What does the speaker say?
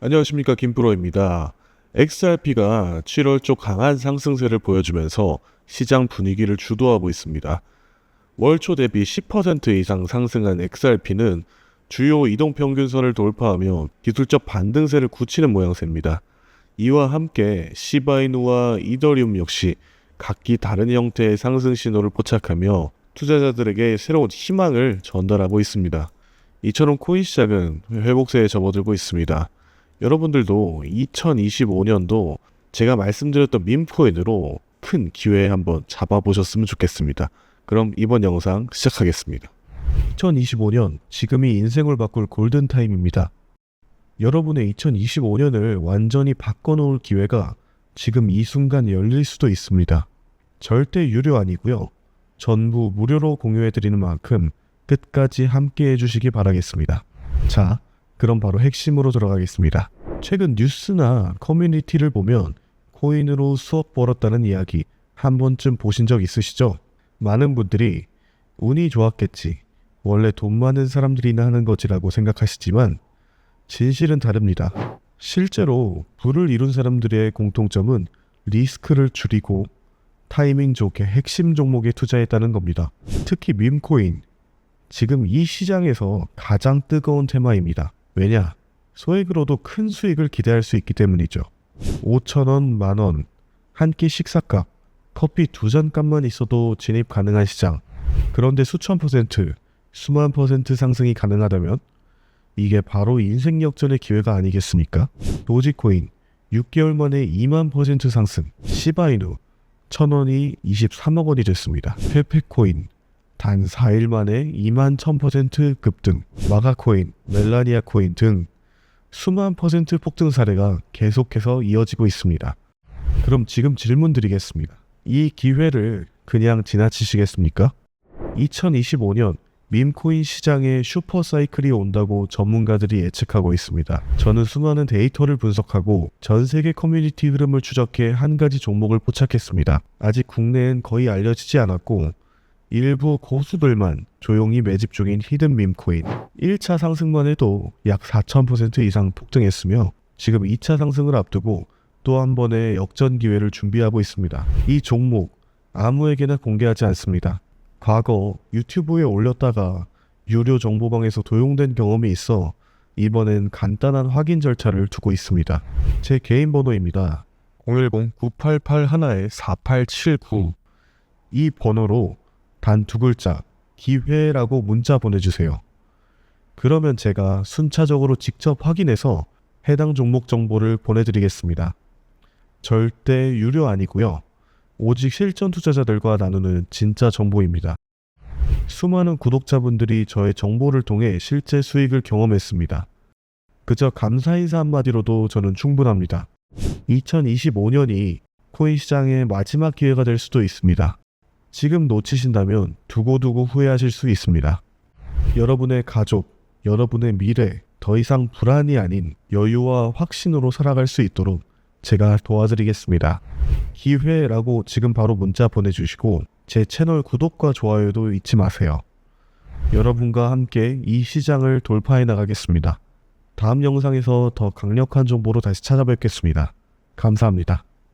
안녕하십니까 김프로입니다. XRP가 7월 초 강한 상승세를 보여주면서 시장 분위기를 주도하고 있습니다. 월초 대비 10% 이상 상승한 XRP는 주요 이동평균선을 돌파하며 기술적 반등세를 굳히는 모양새입니다. 이와 함께 시바이누와 이더리움 역시 각기 다른 형태의 상승 신호를 포착하며 투자자들에게 새로운 희망을 전달하고 있습니다. 이처럼 코인 시장은 회복세에 접어들고 있습니다. 여러분들도 2025년도 제가 말씀드렸던 밈코인으로 큰 기회 한번 잡아보셨으면 좋겠습니다. 그럼 이번 영상 시작하겠습니다. 2025년 지금이 인생을 바꿀 골든타임입니다. 여러분의 2025년을 완전히 바꿔놓을 기회가 지금 이 순간 열릴 수도 있습니다. 절대 유료 아니고요. 전부 무료로 공유해드리는 만큼 끝까지 함께 해주시기 바라겠습니다. 자, 그럼 바로 핵심으로 들어가겠습니다. 최근 뉴스나 커뮤니티를 보면 코인으로 수억 벌었다는 이야기 한 번쯤 보신 적 있으시죠? 많은 분들이 운이 좋았겠지. 원래 돈 많은 사람들이나 하는 거지라고 생각하시지만 진실은 다릅니다. 실제로 부를 이룬 사람들의 공통점은 리스크를 줄이고 타이밍 좋게 핵심 종목에 투자했다는 겁니다. 특히 밈코인. 지금 이 시장에서 가장 뜨거운 테마입니다. 왜냐? 소액으로도 큰 수익을 기대할 수 있기 때문이죠. 5천원, 만원, 한 끼 식사값, 커피 두 잔 값만 있어도 진입 가능한 시장. 그런데 수천 퍼센트, 수만 퍼센트 상승이 가능하다면 이게 바로 인생 역전의 기회가 아니겠습니까? 도지코인 6개월 만에 2만 퍼센트 상승, 시바이누 천원이 23억 원이 됐습니다. 페페코인 단 4일 만에 2만 1000% 급등, 마가코인, 멜라니아 코인 등 수만 퍼센트 폭등 사례가 계속해서 이어지고 있습니다. 그럼 지금 질문 드리겠습니다. 이 기회를 그냥 지나치시겠습니까? 2025년 밈코인 시장에 슈퍼 사이클이 온다고 전문가들이 예측하고 있습니다. 저는 수많은 데이터를 분석하고 전 세계 커뮤니티 흐름을 추적해 한 가지 종목을 포착했습니다. 아직 국내엔 거의 알려지지 않았고 일부 고수들만 조용히 매집 중인 히든 밈코인 1차 상승만 해도 약 4,000% 이상 폭등했으며 지금 2차 상승을 앞두고 또 한 번의 역전 기회를 준비하고 있습니다. 이 종목 아무에게나 공개하지 않습니다. 과거 유튜브에 올렸다가 유료 정보방에서 도용된 경험이 있어 이번엔 간단한 확인 절차를 두고 있습니다. 제 개인 번호입니다. 010-988-1-4879 이 번호로 단 두 글자 기회라고 문자 보내주세요. 그러면 제가 순차적으로 직접 확인해서 해당 종목 정보를 보내드리겠습니다. 절대 유료 아니고요. 오직 실전 투자자들과 나누는 진짜 정보입니다. 수많은 구독자분들이 저의 정보를 통해 실제 수익을 경험했습니다. 그저 감사 인사 한마디로도 저는 충분합니다. 2025년이 코인 시장의 마지막 기회가 될 수도 있습니다. 지금 놓치신다면 두고두고 후회하실 수 있습니다. 여러분의 가족, 여러분의 미래, 더 이상 불안이 아닌 여유와 확신으로 살아갈 수 있도록 제가 도와드리겠습니다. 기회라고 지금 바로 문자 보내주시고 제 채널 구독과 좋아요도 잊지 마세요. 여러분과 함께 이 시장을 돌파해 나가겠습니다. 다음 영상에서 더 강력한 정보로 다시 찾아뵙겠습니다. 감사합니다.